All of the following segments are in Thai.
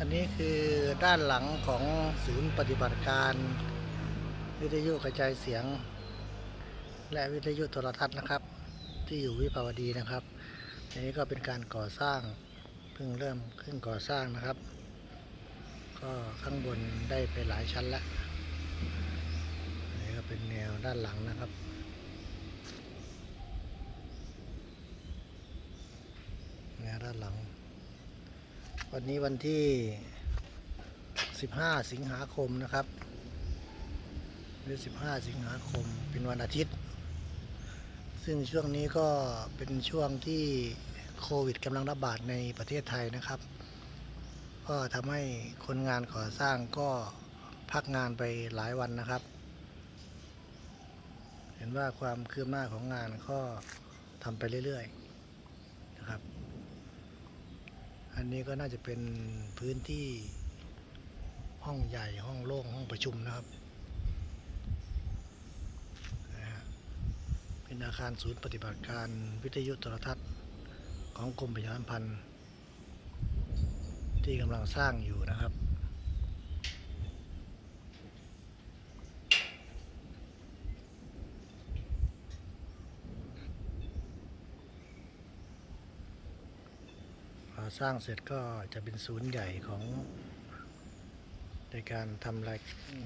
อันนี้คือด้านหลังของศูนย์ปฏิบัติการ วิทยุกระจายเสียง และวิทยุโทรทัศน์นะครับ ที่อยู่วิภาวดีนะครับ อันนี้ก็เป็นการก่อสร้างเพิ่งเริ่มขึ้นก่อสร้างนะครับ ก็ข้างบนได้ไปหลายชั้นแล้วอันนี้ก็เป็นแนวด้านหลังนะครับแนวด้านหลัง วันนี้วันที่ 15 สิงหาคมนะครับหรือ15 สิงหาคมเป็นวันอาทิตย์ ซึ่งช่วงนี้ก็เป็นช่วงที่โควิดกำลังระบาดในประเทศไทยนะครับ ก็ทำให้คนงานก่อสร้างก็พักงานไปหลายวันนะครับ เห็นว่าความคืบหน้าของงานก็ทำไปเรื่อยๆนะครับ อันนี้ก็น่าจะเป็นพื้นที่ห้องใหญ่ห้องโล่งห้องประชุมนะครับเป็นอาคารศูนย์ปฏิบัติการวิทยุโทรทัศน์ของกรมประชาสัมพันธ์ ที่กำลังสร้างอยู่นะครับ พอ สร้างเสร็จก็จะเป็นศูนย์ใหญ่ของ ในการทำราย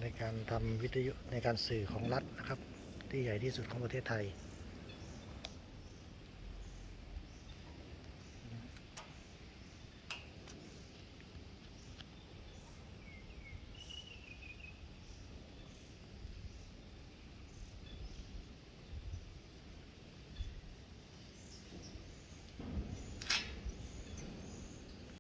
ในการทำวิทยุในการสื่อของรัฐนะครับ ที่ใหญ่ที่สุดของประเทศไทย